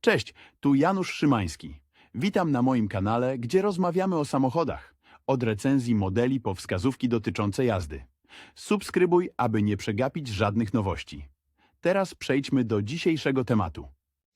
Cześć, tu Janusz Szymański. Witam na moim kanale, gdzie rozmawiamy o samochodach. Od recenzji modeli po wskazówki dotyczące jazdy. Subskrybuj, aby nie przegapić żadnych nowości. Teraz przejdźmy do dzisiejszego tematu.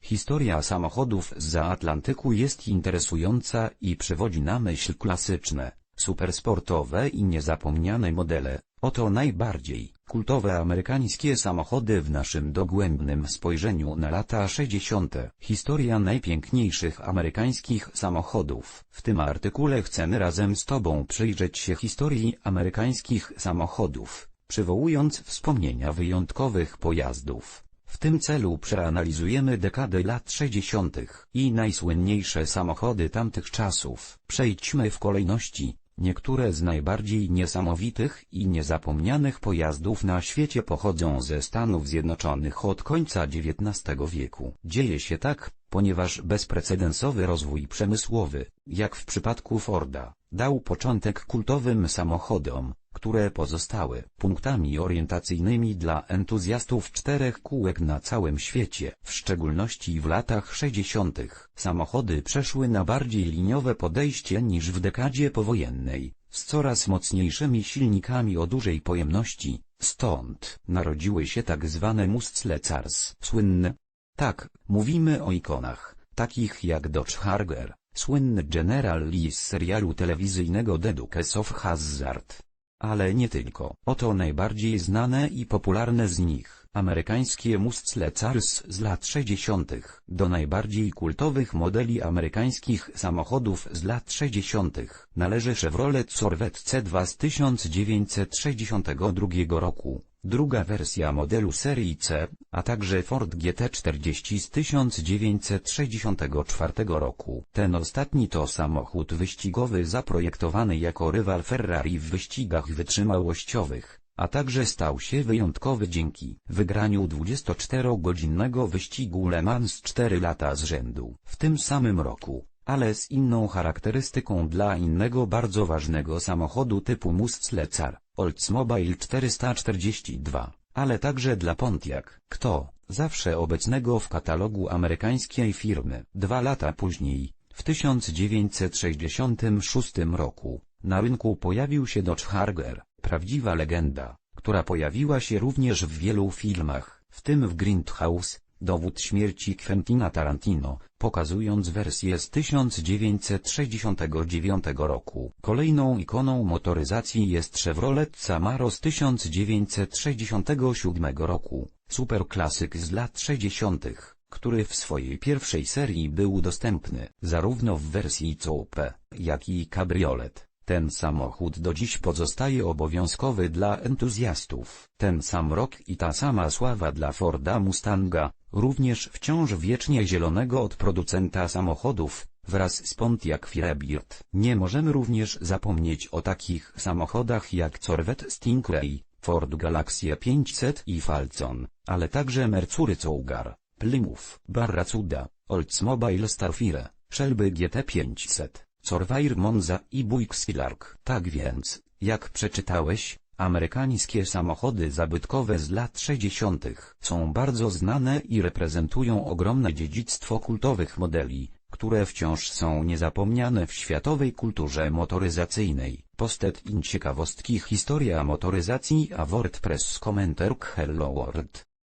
Historia samochodów z Atlantyku jest interesująca i przywodzi na myśl klasyczne, supersportowe i niezapomniane modele. Oto najbardziej kultowe amerykańskie samochody w naszym dogłębnym spojrzeniu na lata 60. Historia najpiękniejszych amerykańskich samochodów. W tym artykule chcemy razem z Tobą przyjrzeć się historii amerykańskich samochodów, przywołując wspomnienia wyjątkowych pojazdów. W tym celu przeanalizujemy dekadę lat 60. i najsłynniejsze samochody tamtych czasów. Przejdźmy w kolejności. Niektóre z najbardziej niesamowitych i niezapomnianych pojazdów na świecie pochodzą ze Stanów Zjednoczonych od końca XIX wieku. Dzieje się tak, ponieważ bezprecedensowy rozwój przemysłowy, jak w przypadku Forda, dał początek kultowym samochodom, które pozostały punktami orientacyjnymi dla entuzjastów czterech kółek na całym świecie. W szczególności w latach 60. samochody przeszły na bardziej liniowe podejście niż w dekadzie powojennej, z coraz mocniejszymi silnikami o dużej pojemności, stąd narodziły się tak zwane muscle cars. Słynne. Tak, mówimy o ikonach, takich jak Dodge Charger, słynny General Lee z serialu telewizyjnego The Dukes of Hazzard. Ale nie tylko. Oto najbardziej znane i popularne z nich. Amerykańskie muscle cars z lat 60. Do najbardziej kultowych modeli amerykańskich samochodów z lat 60. należy Chevrolet Corvette C2 z 1962 roku, druga wersja modelu serii C, a także Ford GT40 z 1964 roku. Ten ostatni to samochód wyścigowy zaprojektowany jako rywal Ferrari w wyścigach wytrzymałościowych a także stał się wyjątkowy dzięki wygraniu 24-godzinnego wyścigu Le Mans 4 lata z rzędu. W tym samym roku, ale z inną charakterystyką dla innego bardzo ważnego samochodu typu Muscle Car, Oldsmobile 442, ale także dla Pontiac, kto, zawsze obecnego w katalogu amerykańskiej firmy. Dwa lata później, w 1966 roku, na rynku pojawił się Dodge Charger, prawdziwa legenda, która pojawiła się również w wielu filmach, w tym w Grindhouse, dowód śmierci Quentina Tarantino, pokazując wersję z 1969 roku. Kolejną ikoną motoryzacji jest Chevrolet Camaro z 1967 roku, superklasyk z lat 60 który w swojej pierwszej serii był dostępny zarówno w wersji coupe, jak i kabriolet. Ten samochód do dziś pozostaje obowiązkowy dla entuzjastów. Ten sam rok i ta sama sława dla Forda Mustanga, również wciąż wiecznie zielonego od producenta samochodów, wraz z Pontiac Firebird. Nie możemy również zapomnieć o takich samochodach jak Corvette Stingray, Ford Galaxie 500 i Falcon, ale także Mercury Cougar, Plymouth, Barracuda, Oldsmobile Starfire, Shelby GT500. Surveyor Monza i Buick Skylark. Tak więc, jak przeczytałeś, amerykańskie samochody zabytkowe z lat 60. są bardzo znane i reprezentują ogromne dziedzictwo kultowych modeli, które wciąż są niezapomniane w światowej kulturze motoryzacyjnej. Postet in ciekawostki Historia motoryzacji a WordPress komentarz Hello World.